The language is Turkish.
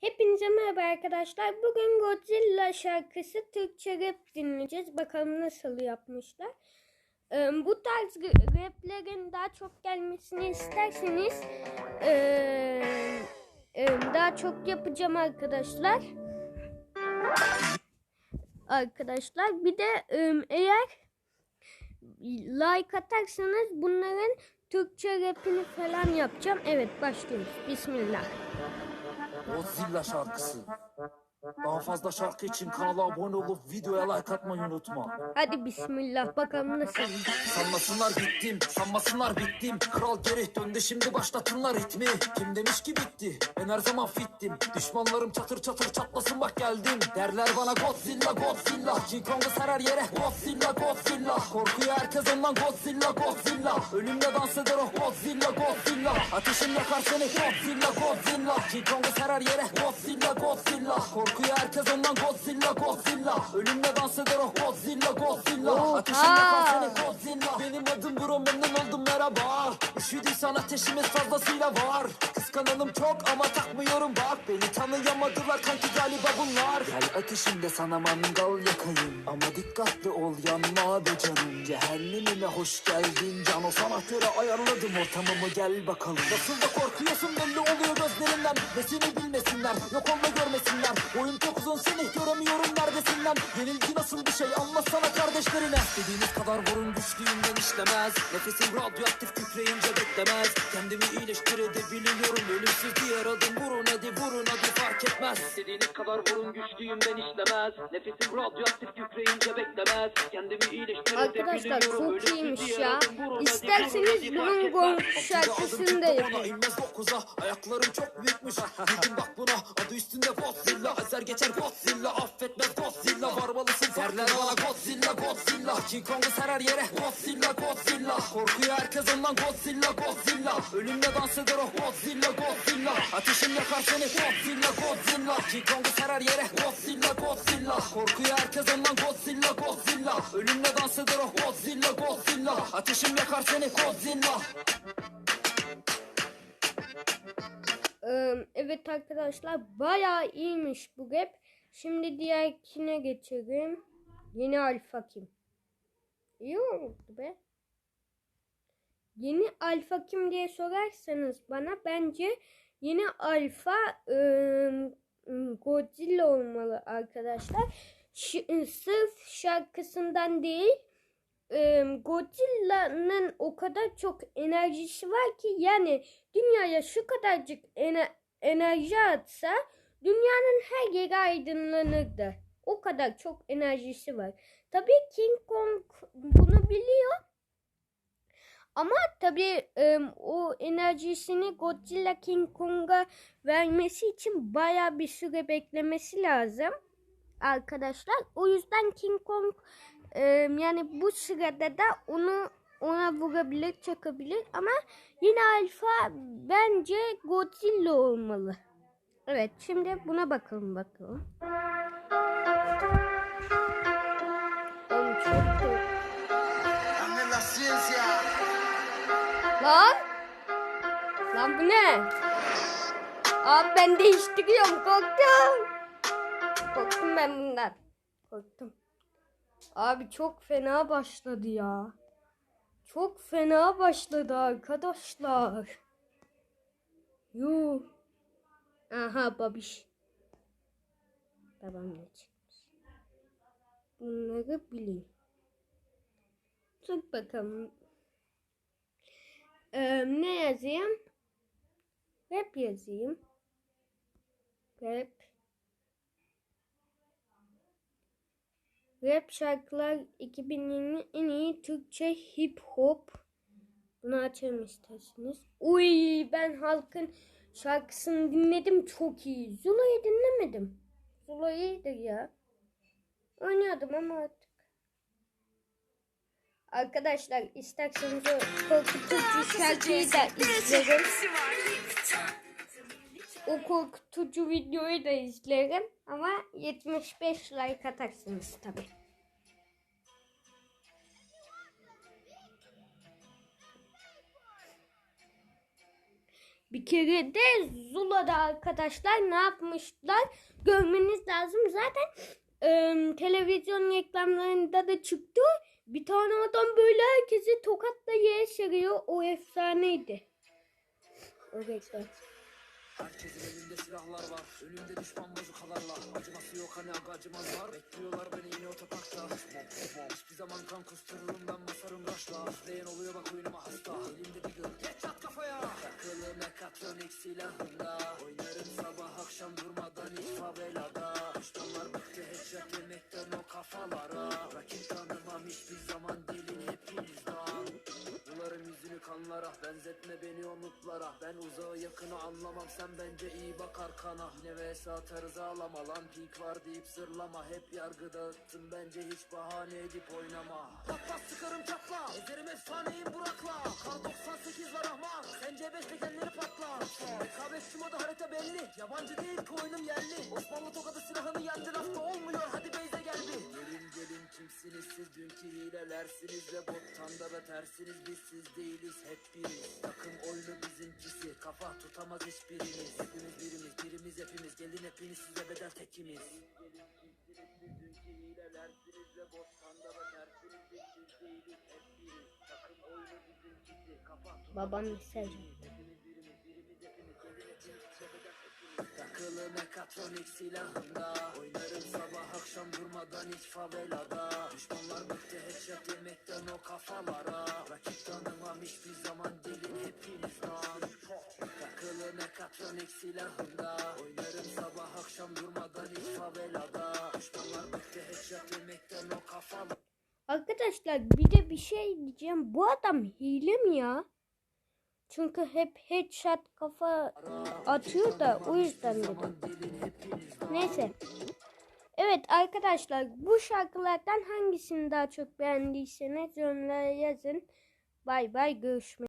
Hepinize merhaba arkadaşlar. Bugün Godzilla şarkısı Türkçe rap dinleyeceğiz. Bakalım nasıl yapmışlar. Ee, bu tarz raplerin daha çok gelmesini isterseniz ee, ee, daha çok yapacağım arkadaşlar. Arkadaşlar bir de eğer like atarsanız bunların Türkçe rapini falan yapacağım. Evet başlıyoruz. Bismillah. Godzilla şarkısı. Daha fazla şarkı için kanala abone olup videoya like atmayı unutma. Hadi bismillah bakalım nasıl. Sanmasınlar gittim, sanmasınlar bittim. Kral geri döndü şimdi başlatınlar ritmi. Kim demiş ki bitti? Ben her zaman fittim. Düşmanlarım çatır çatır çatlasın bak geldim. Derler bana Godzilla, Godzilla. King Kong'u serer yere Godzilla, Godzilla. Korkuyor herkes ondan Godzilla, Godzilla. Ölümle dans eder o Godzilla, Godzilla. Ateşin yakar seni Godzilla, Godzilla. King Kong'u serer yere Godzilla, Godzilla. Korkuyor herkes ondan Godzilla, Godzilla. Ölümle dans eder o Godzilla, Godzilla. Ateşin yakar seni Godzilla Benim adım Bro memnun oldum merhaba Üşüdüysen ateşimiz fazlasıyla var Kıskananım çok ama takmıyorum. Bak Beni tanıyamadılar kanki galiba bunlar. Gel ateşimde sana mangal yakayım. Ama dikkatli ol yanma be canım. Cehennemime hoş geldin can. O sana göre ayarladım ortamımı gel bakalım. Nasıl da korkuyorsun belli oluyor gözlerinden. Ve seni bilmesinler yok olma görmesinler. Oyun çok uzun seni göremiyorum neredesin lan Yenilgi nasıl bir şey anlatsana kardeşlerine. Dediğiniz kadar vurun güçlüğümden işlemez. Nefesim radyoaktif kükreyince beklemez. Kendimi iyileştirebiliyorum Ölümsüz diğer adım. Vurun hadi vurun hadi fark etmez. Dediğiniz kadar vurun güçlüğümden işlemez. Nefesim radyoaktif kükreyince beklemez. Kendimi iyileştirebiliyorum Arkadaşlar çok iyiymiş ya. İsterseniz bunun Altında şarkısını da yapın. inmez dokuza. Ayaklarım çok büyükmüş. Gidin bak buna adı üstünde Godzilla. Ezer geçer Godzilla affetmez Godzilla. Varmalısın derler bana Godzilla Godzilla. King Kong'u serer yere. Godzilla Godzilla. Korkuyor herkes ondan Godzilla Godzilla. Ölümle dans eder o Godzilla Godzilla Ateşim yakar seni Godzilla Godzilla King Kong'u serer yere Godzilla Godzilla Korkuyor herkes ondan Godzilla Godzilla Ölümle dans eder o Godzilla Godzilla Ateşim yakar seni Godzilla evet arkadaşlar bayağı iyiymiş bu rap. Şimdi diğerkine geçelim. Yeni alfa kim? İyi oldu be. Yeni alfa kim diye sorarsanız bana bence yeni alfa ıı, Godzilla olmalı arkadaşlar. Ş- sırf şarkısından değil e, Godzilla'nın o kadar çok enerjisi var ki yani dünyaya şu kadarcık ene- enerji atsa dünyanın her yeri aydınlanırdı. O kadar çok enerjisi var. Tabii King Kong bunu biliyor. Ama tabii o enerjisini Godzilla King Kong'a vermesi için baya bir süre beklemesi lazım arkadaşlar. O yüzden King Kong yani bu sırada da onu ona vurabilir, çakabilir ama yine alfa bence Godzilla olmalı. Evet, şimdi buna bakalım bakalım. Bu ne? Abi ben değiştiriyorum korktum. Korktum ben bundan. Korktum. Abi çok fena başladı ya. Çok fena başladı arkadaşlar. Yuh. Aha babiş. Babam ne çıkmış. Bunları bilin. Dur bakalım. Ee, ne yazayım? Rap yazayım. Rap. Rap şarkılar 2020 en iyi Türkçe hip hop. Bunu açalım isterseniz. Uy ben halkın şarkısını dinledim çok iyi. Zula'yı dinlemedim. Zula iyidir ya. Oynuyordum ama artık. Arkadaşlar isterseniz o korkutucu şarkıyı da izlerim. O korkutucu videoyu da izlerim ama 75 like atarsınız tabi. Bir kere de Zula'da arkadaşlar ne yapmışlar görmeniz lazım. Zaten e, televizyon reklamlarında da çıktı. Bir tane adam böyle herkesi tokatla yere. O efsaneydi. O reklam. Herkesin elinde silahlar var. Önümde düşman bazukalarla Acıması yok hani aga acımazlar Bekliyorlar beni yine otoparkta. Hiçbir zaman kan kustururum ben basarım raşla. İzleyen oluyor bak oyunuma hasta. Elimde bir gır geç at kafaya. Takılı mekatronik silahında Oynarım sabah akşam durmadan hiç favelada Düşmanlar bıktı headshot yemekten o kafalara kanlara Benzetme beni o nutlara Ben uzağı yakını anlamam Sen bence iyi bak arkana. Yine vs atarız ağlama Lan pink var deyip zırlama Hep yargı dağıttın bence hiç bahane edip oynama. Pat pat sıkarım çatla Ezerim efsaneyim Burak'la Kar 98 var ahmak Sen C5 tekenleri patla. Rekabetçi modu harita belli Yabancı değil ki oyunum yerli. Osmanlı tokadı silahını yendi lafta hilelersiniz Ve bottan da betersiniz biz siz değiliz hep biriz. Takım oyunu bizimkisi. Kafa tutamaz hiçbiriniz Hepimiz birimiz birimiz hepimiz. Gelin hepiniz size bedel tekimiz. Hilelersiniz Ve bottan da betersiniz biz siz değiliz hep biriz. Takım oyunu bizimkisi. Kafa tutamaz Babam mesaj. Mekatronik silahında. Oynarım sabah akşam durmadan hiç favelada. Düşmanlar bıktı headshot yemekten o kafalara. Rakip tanımam hiçbir zaman dilin hepinizden Takılı mekatronik silahında. Oynarım sabah akşam durmadan hiç favelada. Düşmanlar bıktı headshot yemekten o kafalara. Arkadaşlar bir de bir şey diyeceğim. Bu adam hile mi ya? Çünkü hep headshot kafa atıyor da o yüzden dedim. Neyse. Evet arkadaşlar bu şarkılardan hangisini daha çok beğendiyseniz yorumlara yazın. Bay bay görüşmek